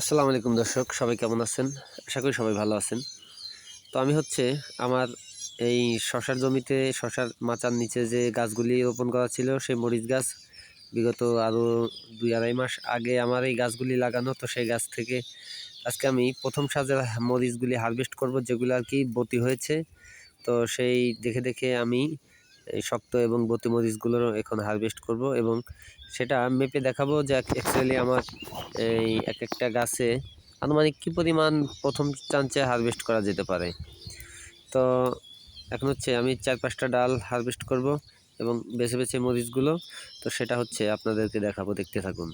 আসসালামু আলাইকুম দর্শক, সবাই কেমন আছেন? আশা করি সবাই ভালো আছেন। তো আমি হচ্ছে আমার এই শশার জমিতে, শশার মাচার নিচে যে গাছগুলি রোপণ করা ছিল, সেই মরিচ গাছ বিগত আরও দুই আড়াই মাস আগে আমার এই গাছগুলি লাগানো, তো সেই গাছ থেকে আজকে আমি প্রথম সাজের মরিচগুলি হারভেস্ট করব, যেগুলো আর কি বতি হয়েছে। তো সেই দেখে দেখে আমি এই শক্ত এবং বতি মরিচগুলোর এখন হারভেস্ট করব এবং সেটা মেপে দেখাবো যে অ্যাকচুয়ালি আমার এই এক একটা গাছে আনুমানিক কী পরিমাণ প্রথম চান্সে হারভেস্ট করা যেতে পারে। তো এখন হচ্ছে আমি চার পাঁচটা ডাল হারভেস্ট করব। এবং বেছে বেছে মরিচগুলো তো সেটা হচ্ছে আপনাদেরকে দেখাবো দেখতে থাকুন।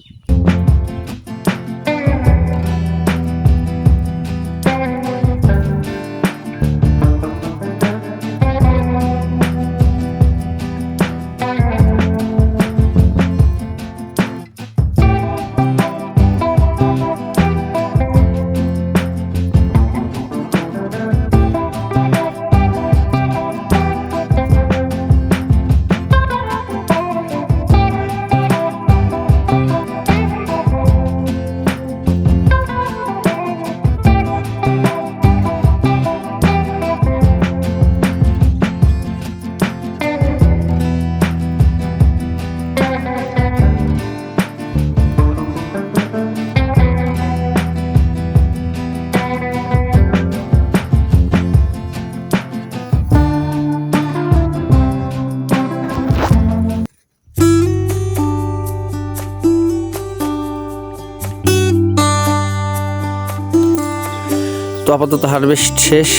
তো আপাতত হারভেস্ট শেষ।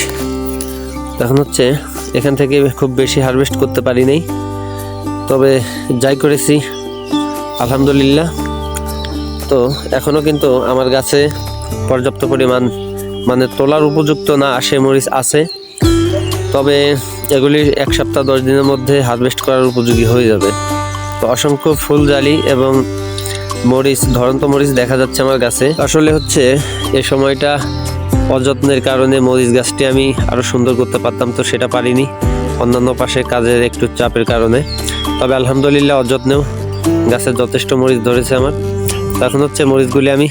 এখন হচ্ছে এখান থেকে খুব বেশি হারভেস্ট করতে পারি নাই। তবে যাই করেছি, আলহামদুলিল্লাহ। তো এখনও কিন্তু আমার গাছে পর্যাপ্ত পরিমাণ মানে তোলার উপযুক্ত না আসে, মরিচ আছে। তবে এগুলি এক সপ্তাহ, দশ দিনের মধ্যে হারভেস্ট করার উপযোগী হয়ে যাবে। তো অসংখ্য ফুল জালি এবং মরিচ, ধরন্ত মরিচ দেখা যাচ্ছে আমার গাছে। আসলে হচ্ছে এ সময়টা অযত্নের কারণে মরিচ গাছটি আমি আরও সুন্দর করতে পারতাম তো সেটা পারিনি। অন্যান্য পাশে কাজের একটু চাপের কারণে। তবে আলহামদুলিল্লাহ অযত্নেও গাছের যথেষ্ট মরিচ ধরেছে আমার। এখন হচ্ছে মরিচগুলি আমি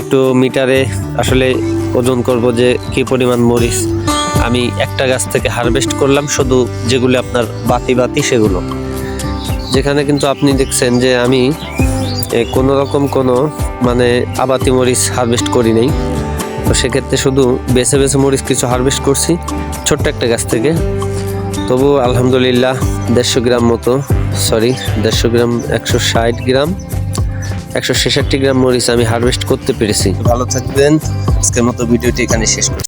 একটু মিটারে আসলে ওজন করব যে কি পরিমাণ মরিচ আমি একটা গাছ থেকে হারভেস্ট করলাম, শুধু যেগুলি আপনার বাতি বাতি সেগুলো। যেখানে কিন্তু আপনি দেখছেন যে আমি কোনো রকম কোনো মানে আবাতি মরিচ হারভেস্ট করি নাই। তো সেক্ষেত্রে শুধু বেছে বেছে মরিচ কিছু হারভেস্ট করছি, ছোট্ট একটা গাছ থেকে। তবু আলহামদুলিল্লাহ দেড়শো গ্রাম মতো সরি দেড়শো গ্রাম, একশো ষাট গ্রাম, একশো ছেষট্টি গ্রাম মরিচ আমি হারভেস্ট করতে পেরেছি। ভালো থাকবেন, আজকের মতো ভিডিওটি এখানে শেষ করছি।